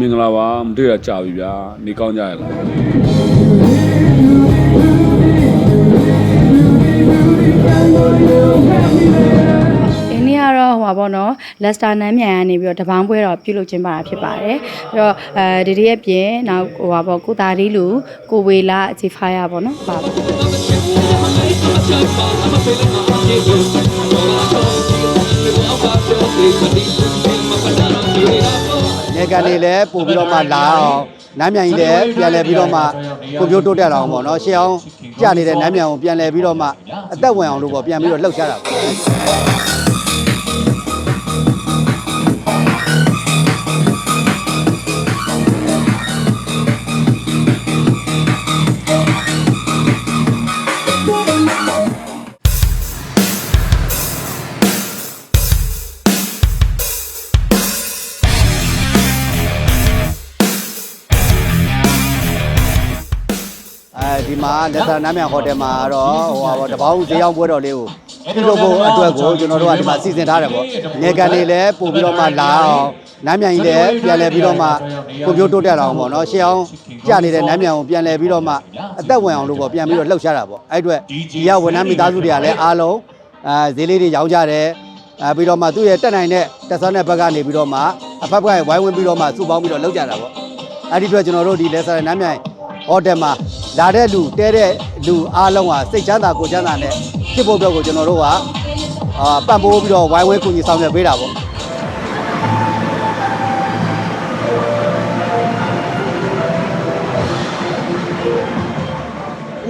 မင်္ဂလာပါမတွေ့ရကြပြီဗျာနေကောင်းကြရလားဒီနေ့ကတော့ဟိုပါပေါ့နော်လက်စတာနန်းမြန်ကနေပြီးတော့တပန်းပွဲတော့ပြုလုပ်ခြင်းပါတာဖြစ်ပါတယ်ပြီးတော့အဲဒီတည်းရဲ့ပြင်နောက်ဟိုပါပေါ့ကိုတာဒီလူကိုဝေလာဂျီဖိုင်ယာပေါ့နော်ပါပါ နေကန်နေလည်းပို့ပြီးတော့မှလာအောင်နမ်းမြန်ကြီးလည်းပြန်လဲပြီးတော့မှကိုပြိုးတိုးတက်လာအောင်ပေါ့နော်ရှေ့အောင်ကြနေတဲ့နမ်းမြန်ကိုပြန်လဲပြီးတော့မှအသက်ဝင်အောင်လို့ပေါ့ပြန်ပြီးတော့လှုပ်ရှားတာပေါ့ လက်စာနမ်းမြန်ဟိုတယ်မှာတော့ဟိုပါပေါ့တပေါင်းဈေးရောက်ပွဲတော်လေးကိုပြုလုပ်ဖို့အတွက်ကိုကျွန်တော်တို့ကဒီမှာစီစဉ်ထားတယ်ပေါ့နေကန်နေလည်းပို့ပြီးတော့မှလာအောင်နမ်းမြန်ကြီးလည်းပြန်လဲပြီးတော့မှကိုပြိုးတိုးတက်လာအောင်ပေါ့နော်ရှေ့အောင်ကြနေတဲ့နမ်းမြန်ကိုပြန်လဲပြီးတော့မှအသက်ဝင်အောင်လို့ပေါ့ပြန်ပြီးတော့လှုပ်ရှားတာပေါ့အဲ့အတွက်ဒီကဝန်ထမ်းမိသားစုတွေကလည်းအားလုံးအဲဈေးလေးတွေရောင်းကြတယ်အဲပြီးတော့မှသူ့ရဲ့တက်နိုင်တဲ့တက်ဆောတဲ့ဘက်ကနေပြီးတော့မှအဖက်ဘက်ကဝိုင်းဝန်းပြီးတော့မှစုပေါင်းပြီးတော့လှုပ်ကြတာပေါ့အဲ့ဒီအတွက်ကျွန်တော်တို့ဒီလက်ဆာနမ်းမြိုင်ဟိုတယ်မှာ လာတဲ့လူတဲတဲ့လူအားလုံးဟာစိတ်ချမ်းသာကိုယ်ချမ်းသာနဲ့ဖြစ်ဖို့အတွက်ကိုကျွန်တော်တို့ကအာပံ့ပိုးပြီးတော့ဝိုင်းဝန်းကူညီဆောင်ရွက်ပေးတာပေါ့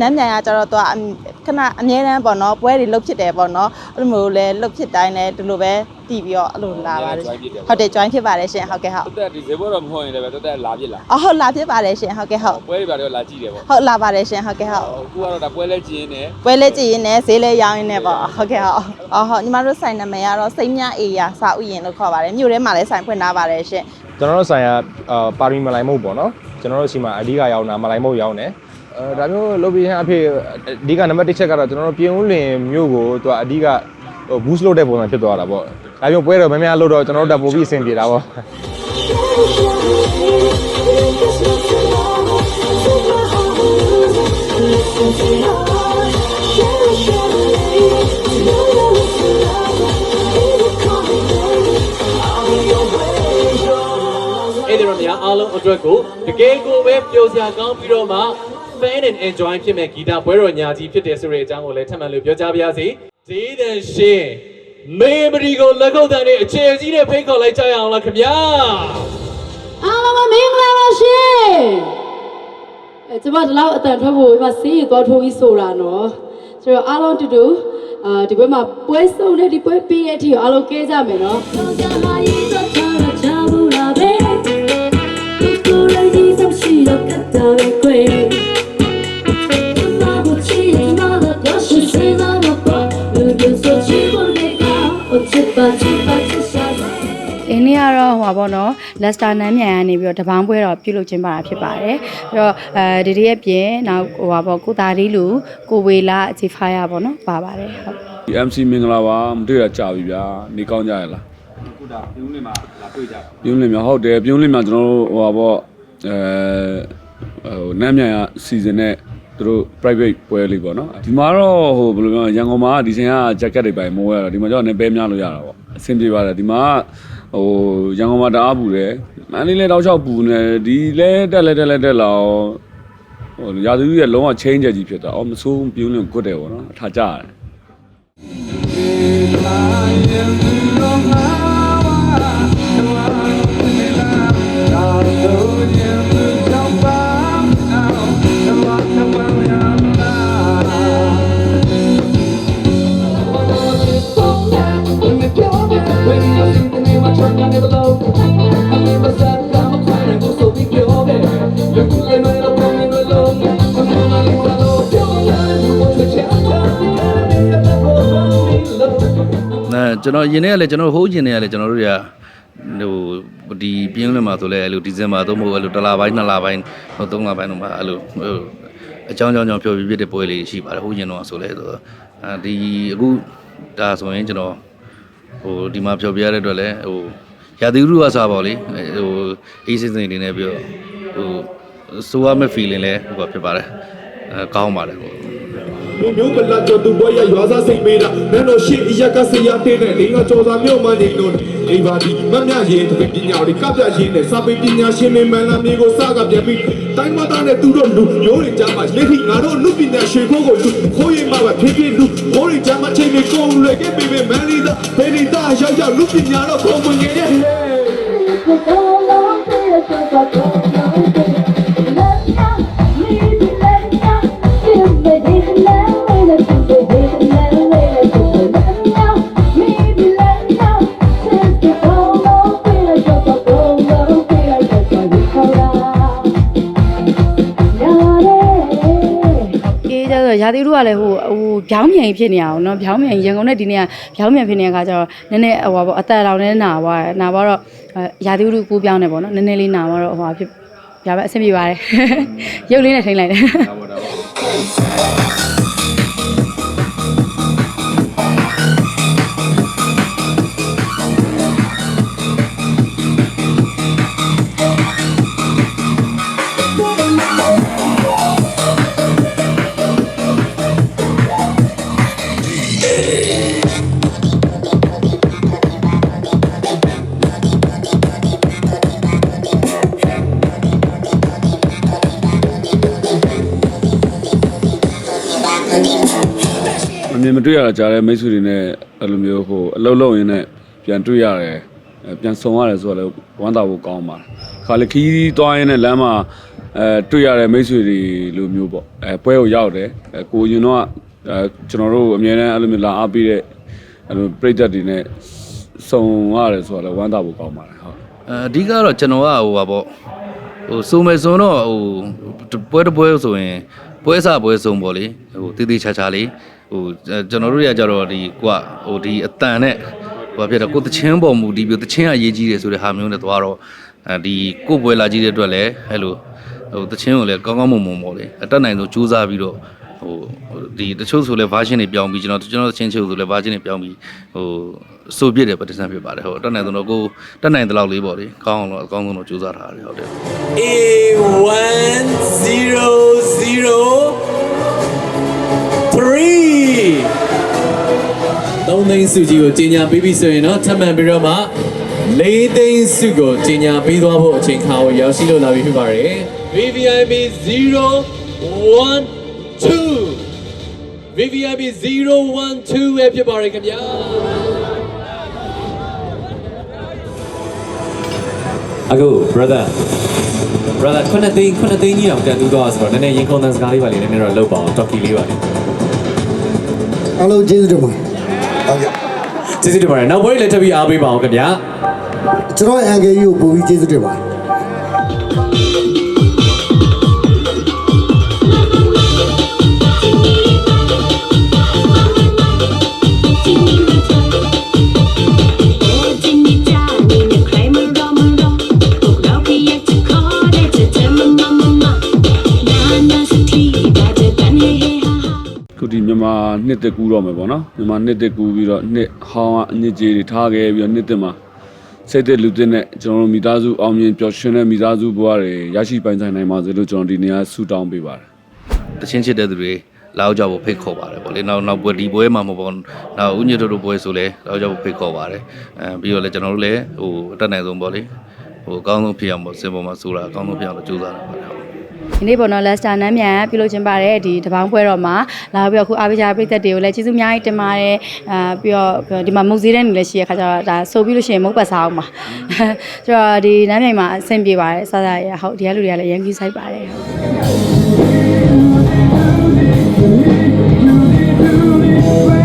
နမ်းမြန်ကကျတော့သူကအမြ ခဏအမြဲတမ်းပေါ့နော်ပွဲတွေလှုပ်ဖြစ်တယ်ပေါ့နော်အဲ့လိုမျိုးလဲလှုပ်ဖြစ်တိုင်းလဲဒီလိုပဲတည်ပြီးတော့အဲ့လိုလာပါတယ်ဟုတ်တယ် join ဖြစ်ပါတယ်ရှင်ဟုတ်ကဲ့ဟုတ်တက်တက်ဒီဈေးဘွက်တော့မဟုတ်ရင်လည်းပဲတက်တက်လာပြစ်လာအော်ဟုတ်လာဖြစ်ပါတယ်ရှင်ဟုတ်ကဲ့ဟုတ်ပွဲတွေပါတော့လာကြည့်တယ်ပေါ့ဟုတ်လာပါတယ်ရှင်ဟုတ်ကဲ့ဟုတ်အခုကတော့ဒါပွဲလဲကြည့်နေပွဲလဲကြည့်ရင်လည်းဈေးလဲရောင်းရင်းနဲ့ပေါ့ဟုတ်ကဲ့ဟုတ်အော်ဟုတ်ညီမတို့ဆိုင်နာမည်ကတော့စိတ်မြအေယာစာဥယျင်လို့ခေါ်ပါတယ်မြို့ထဲမှာလည်းဆိုင်ဖွင့်ထားပါတယ်ရှင်ကျွန်တော်တို့ဆိုင်ရာအာပါရီမလိုင်မုတ်ပေါ့နော်ကျွန်တော်တို့ရှိမှာအဓိကရောင်းတာမလိုင်မုတ်ရောင်းတယ် အဲဒါမျိုးလုပ်ပြီးရင်အဖြစ်အဓိကနံပါတ်1ချက်ကတော့ကျွန်တော်တို့ပြင်ဦးလင်မြို့ကိုသူကအဓိကဟို boost လုပ်တဲ့ပုံစံဖြစ်သွားတာပေါ့ဒါမျိုးပွဲတော့များများလုပ်တော့ကျွန်တော်တို့တက်ပို့ပြီးအဆင်ပြေတာပေါ့အဲ့ဒီတော့များအားလုံးအတွက်ကိုတကယ်ကိုပဲပျော်စရာကောင်းပြီးတော့မှ fan and enjoy ဖြစ်မဲ့ဂီတပွဲတော်ညာကြီးဖြစ်တယ်ဆိုတဲ့အကြောင်းကိုလည်းထပ်မံလို့ပြောကြားပါရစေ။ဈေးတန်ရှင်မေမရီကိုလက်ခုပ်တန်နဲ့အခြေကြီးနဲ့ဖိတ်ခေါ်လိုက်ကြရအောင်လားခင်ဗျာ။အားလုံးပဲမင်္ဂလာပါရှင်အဲကျမဒီလောက်အတန်ထွက်ဖို့ဒီမှာစီးရသွားထိုးပြီးဆိုတာနော်ဆိုတော့အားလုံးတူတူအာဒီဘက်မှာပွဲစုံတဲ့ဒီပွဲပြီးရဲ့အထိကိုအားလုံးကဲကြမယ်နော် ဟိုပါပေါ့နော်လက်စတာနန်းမြန်ကနေပြီးတော့တပန်းပွဲတော့ပြုလုပ်ခြင်းပါတာဖြစ်ပါတယ်ပြီးတော့အဲဒီတည်းရဲ့ပြင်နောက်ဟိုပါပေါ့ကိုတာဒီလူကိုဝေလာဂျီဖိုင်ယာပေါ့နော်ပါပါတယ်ဟုတ်ဒီ MC မင်္ဂလာပါမတွေ့ရကြပြီဗျာနေကောင်းကြရလားအခုဒါပြုံးလင်းမှာလာတွေ့ကြပြုံးလင်းမှာဟုတ်တယ်ပြုံးလင်းမှာကျွန်တော်တို့ဟိုပါပေါ့အဲဟိုနမ်းမြန်ကစီဇန်နဲ့သူတို့ private ပွဲလေးပေါ့နော်ဒီမှာတော့ဟိုဘယ်လိုပြောရန်ကုန်မှာဒီချိန်က jacket တွေပိုင်မိုးရတော့ဒီမှာကျတော့နည်းပဲများလို့ရတာပေါ့အဆင်ပြေပါတယ်ဒီမှာ ဟိုရန်ကုန်မှာတအားပူတယ်မန္တလေးလည်းတောက်လျှောက်ပူနေဒီလဲတက်လဲတက်လဲတက်လာအောင်ဟိုရာသီဥတုရဲ့လုံးဝ change ကြီးဖြစ်သွားအော်မဆိုးပြုံးလင်းကွတ်တယ်ပေါ့နော်အထားကြရတယ် ကျွန်တော်ယင်ထဲကလည်းကျွန်တော်ဟိုးယင်ထဲကလည်းကျွန်တော်တို့တွေကဟိုဒီပြင်းလွင်မှာဆိုလဲအဲ့လိုဒီဇင်ဘာသို့မဟုတ်အဲ့လိုတစ်လပိုင်းနှစ်လပိုင်းဟိုသုံးလပိုင်းတော့မှအဲ့လိုဟိုအကြောင်းကြောင်းကြောင့်ဖြောပြပြတဲ့ပွဲလေးရှိပါတယ်ဟိုးယင်တော့ဆိုလဲဆိုတော့အဲဒီအခုဒါဆိုရင်ကျွန်တော်ဟိုဒီမှာဖြောပြရတဲ့အတွက်လည်းဟိုရာသီဥတုကစားပါလေဟိုအေးစင်းစင်းနေနေပြီးတော့ဟိုဆိုရမယ့် feeling လဲဟိုဖြစ်ပါတယ်အဲကောင်းပါတယ်ဟို မျိုးကလာကြော်သူဘွားရရွာစားစိတ်မေးတာနန်းတော်ရှိအရက်ကဆရာတင်းနဲ့လေးကကြော်စာမြို့မှနေလို့အိမ်ပါဒီမမြရင်တပည့်ပညာတွေကပြရင်းနဲ့စာပေပညာရှင်မင်းမန်လာမျိုးကိုစကားပြန်ပြီးတိုင်းမသားနဲ့သူတို့လူမျိုးတွေကြားမှာလက်ထိငါတို့လူပညာရှင်ခိုးကိုလူခိုးရင်မှပဲဖြည်းဖြည်းလူမိုးတွေကြားမှာချိန်တွေကုန်လွယ်ခဲ့ပြီမန်လီသားဖေလီသားရောက်ရောက်လူပညာတော့ပုံမှန်ငယ်ရဲ့ သေးတို့ကလည်းဟိုဟိုဗျောင်းမြန်ဖြစ်နေအောင်နော်ဗျောင်းမြန်ရန်ကုန်နဲ့ဒီနေ့ကဗျောင်းမြန်ဖြစ်နေတဲ့အခါကျတော့နည်းနည်းဟိုပါပေါ့အသက်တော်နဲ့နာသွားတယ်နာသွားတော့ရာသီဥတုကိုးပြောင်းနေပေါ့နော်နည်းနည်းလေးနာသွားတော့ဟိုပါဖြစ်ဗျာပဲအဆင်ပြေပါတယ်ရုပ်လေးနဲ့ထိန်းလိုက်တယ် တွေ့ရတာကြားတဲ့မိတ်ဆွေတွေနဲ့အဲ့လိုမျိုးဟိုအလုံးလုံးရင်းနဲ့ပြန်တွေ့ရတယ်အဲပြန်ဆုံရတယ်ဆိုတော့လည်းဝမ်းသာဖို့ကောင်းပါတယ်ခါလေခီးသွားရင်းနဲ့လမ်းမှာအဲတွေ့ရတဲ့မိတ်ဆွေတွေလိုမျိုးပေါ့အဲပွဲကိုရောက်တယ်အဲကိုရင်တော့အဲကျွန်တော်တို့အမြဲတမ်းအဲ့လိုမျိုးလာအားပေးတဲ့အဲ့လိုပြိတ္တတွေနဲ့ဆုံရတယ်ဆိုတော့လည်းဝမ်းသာဖို့ကောင်းပါတယ်ဟုတ်အဲအဓိကတော့ကျွန်တော်ကဟိုပါပေါ့ဟိုစုံမယ်စုံတော့ဟိုပွဲတစ်ပွဲဆိုရင်ပွဲစားပွဲစုံပေါ့လေဟိုတည်တည်ချာချာလေး ဟိုအဲကျွန်တော်တို့တွေကကြတော့ဒီကွာဟိုဒီအတန်နဲ့ဟိုဖြစ်တော့ကိုယ်တချင်းပေါ်မူဒီပြီးတချင်းအရေးကြီးတယ်ဆိုတဲ့ဟာမျိုးနဲ့သွားတော့အဲဒီကိုယ်ပွဲလာကြီးတဲ့အတွက်လည်းအဲ့လိုဟိုတချင်းကိုလည်းကောင်းကောင်းမွန်မွန်ပေါ့လေအတက်နိုင်ဆုံးကြိုးစားပြီးတော့ဟိုဒီတချို့ဆိုလဲ version တွေပြောင်းပြီးကျွန်တော်ကျွန်တော်ချင်းချို့ဆိုလဲ version တွေပြောင်းပြီးဟိုစိုးပြစ်တယ်ပဋိစံဖြစ်ပါတယ်ဟုတ်တက်နိုင်ဆုံးတော့ကိုတက်နိုင်တဲ့လောက်လေးပေါ့လေကောင်းအောင်တော့အကောင်းဆုံးတော့ကြိုးစားထားရတယ်ဟုတ်တယ် သုံးသိန်းစုကြီးကိုကြီးညာပေးပြီဆိုရင်တော့ထပ်မံပြီးတော့မှလေးသိန်းစုကိုကြီးညာပေးသွားဖို့အချိန်ခါကိုရောက်ရှိလို့လာပြီဖြစ်ပါတယ် VVIP 012 VVIP 012ပဲဖြစ်ပါတယ်ခင်ဗျာအခု brother brother ခုနှစ်သိန်းခုနှစ်သိန်းကြီးအောင်ကန်တူးတော့ဆိုတော့နည်းနည်းရင်ခုန်တဲ့စကားလေးပါလေနည်းနည်းတော့လောက်ပါအောင် talkie လေးပါလေ အားလုံးကျေးဇူးတင်ပါတယ်ဟုတ်ကဲ့ကျေးဇူးတင်ပါတယ်နောက်ပွဲလေးထပ်ပြီးအားပေးပါအောင်ခင်ဗျာကျွန်တော်အန်ကယ်ကြီးကိုပို့ပြီးကျေးဇူးတင်ပါတယ် န်မာနှစ်တက်ကူးတော့မယ်ပေါ့နော်မြန်မာနှစ်တက်ကူးပြီးတော့နှစ်ဟောင်းကအညစ်ကြေးတွေထားခဲ့ပြီးတော့နှစ်တက်မှာစိတ်သက်လူသက်နဲ့ကျွန်တော်တို့မိသားစုအောင်မြင်ပျော်ရွှင်တဲ့မိသားစုဘဝတွေရရှိပိုင်ဆိုင်နိုင်ပါစေလို့ကျွန်တော်ဒီနေရာဆုတောင်းပေးပါတယ်တချင်းချစ်တဲ့သူတွေလောက်ကြဖို့ဖိတ်ခေါ်ပါတယ်ဗောလေနောက်နောက်ပွဲဒီပွဲမှာမပေါ့နောက်ဦးညွတ်တို့ပွဲဆိုလဲလောက်ကြဖို့ဖိတ်ခေါ်ပါတယ်အဲပြီးတော့လဲကျွန်တော်တို့လည်းဟိုအတက်နိုင်ဆုံးဗောလေဟိုအကောင်းဆုံးဖြစ်အောင်ဗောစင်ပေါ်မှာဆိုတာအကောင်းဆုံးဖြစ်အောင်လို့ကြိုးစားရပါတယ်ဟုတ် ဒီနေ့ပေါ့နော်လက်စတာနမ်းမြန်ပြုလုပ်ခြင်းပါတယ်ဒီတပေါင်းပွဲတော်မှာလာပြီးတော့အခုအားပေးကြတဲ့ပရိသတ်တွေကိုလည်းကျေးဇူးအများကြီးတင်ပါတယ်အာပြီးတော့ဒီမှာမုတ်စည်းတဲ့နေလည်းရှိရခါကျတော့ဒါဆိုပြီးလို့ရှိရင်မုတ်ပတ်စားအောင်ပါဆိုတော့ဒီနမ်းမြိုင်မှာအဆင်ပြေပါတယ်စသရဟုတ်ဒီကလူတွေကလည်းရန်ကြီးဆိုင်ပါတယ်ဟုတ်က။